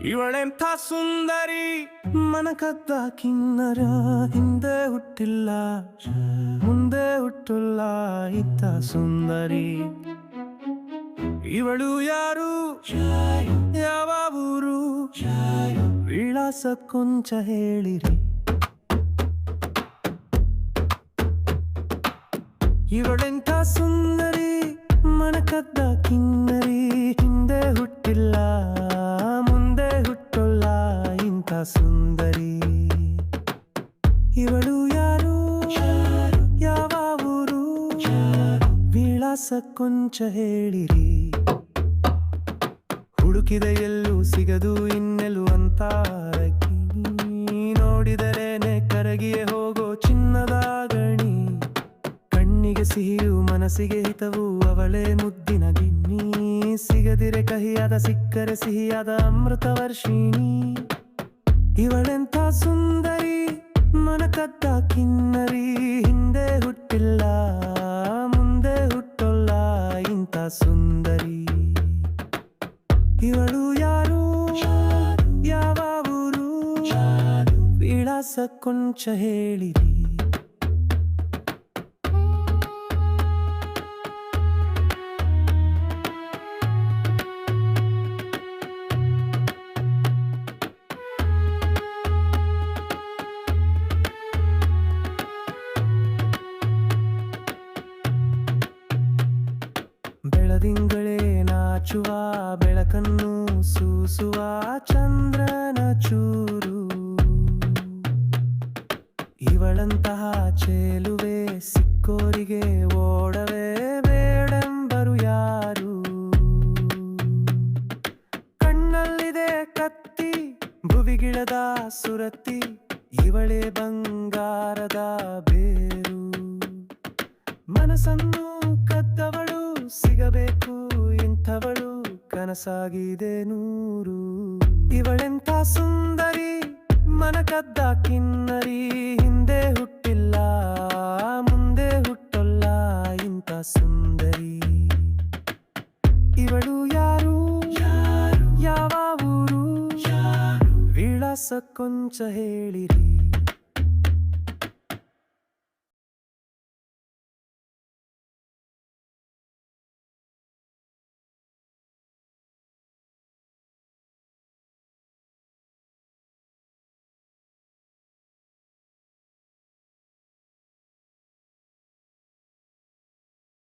ಇವಳೆಂಥ ಸುಂದರಿ? ಮನಕದ್ದ ಕಿನ್ನರ ಹಿಂದೆ ಹುಟ್ಟಿಲ್ಲ, ಮುಂದೆ ಹುಟ್ಟಿಲ್ಲ ಇತ್ತ ಸುಂದರಿ. ಇವಳು ಯಾರು? ಯಾವ ಊರು? ವಿಳಾಸ ಕೊಂಚ ಹೇಳಿರಿ. ಇವಳೆಂಥ ಸುಂದರಿ? ಮನಕದ್ದ ಕಿನ್ನರಿ? ವಿಳಾಸ ಕೊಂಚ ಹೇಳಿರಿ ಹುಡುಕಿದ ಎಲ್ಲೂ ಸಿಗದು ಇನ್ನೆಲು ಅಂತ ನೋಡಿದರೇನೆ ಕರಗಿಯೇ ಹೋಗೋ ಚಿನ್ನದ ಗಣಿ. ಕಣ್ಣಿಗೆ ಸಿಹಿಯು ಮನಸ್ಸಿಗೆ ಹಿತವು ಅವಳೇ ಮುದ್ದಿನ ಗಿಣ್ಣಿ. ಸಿಗದಿರೆ ಕಹಿಯಾದ ಸಿಕ್ಕರೆ ಸಿಹಿಯಾದ ಅಮೃತ ವರ್ಷಿಣಿ. ಇವಳೆಂಥ ಸುಂದರಿ, ಮನಕದ್ದ ಕಿನ್ನರಿ, ಹಿಂದೆ ಹುಟ್ಟಿಲ್ಲ. ಸುಂದರಿ. ಇವಳು ಯಾರು? ಯಾವ ಊರು? ವಿಳಾಸ ಕೊಂಚ ಹೇಳಿರಿ. ಬೆಳದಿಂಗಳೇ ನಾಚುವ ಬೆಳಕನ್ನು ಸೂಸುವ ಚಂದ್ರನ ಚೂರು. ಇವಳಂತಹ ಚೇಲುವೆ ಸಿಕ್ಕೋರಿಗೆ ಓಡವೇ ಬೇಡೆಂಬರು ಯಾರು? ಕಣ್ಣಲ್ಲಿದೆ ಕತ್ತಿ, ಭುವಿಗಿಳದ ಸುರತಿ, ಇವಳೇ ಬಂಗಾರದ ಬೇರು. ಮನಸ್ಸನ್ನು ಕನಸಾಗಿದೆ ನೂರು. ಇವಳೆಂತ ಸುಂದರಿ ಮನಕದ್ದ ಕಿನ್ನರಿ ಹಿಂದೆ ಹುಟ್ಟಿಲ್ಲ ಮುಂದೆ ಹುಟ್ಟೊಲ್ಲ ಇಂಥ ಸುಂದರಿ. ಇವಳು ಯಾರು? ಯಾವ ಊರು? ವಿಳಾಸ ಕೊಂಚ ಹೇಳಿರಿ.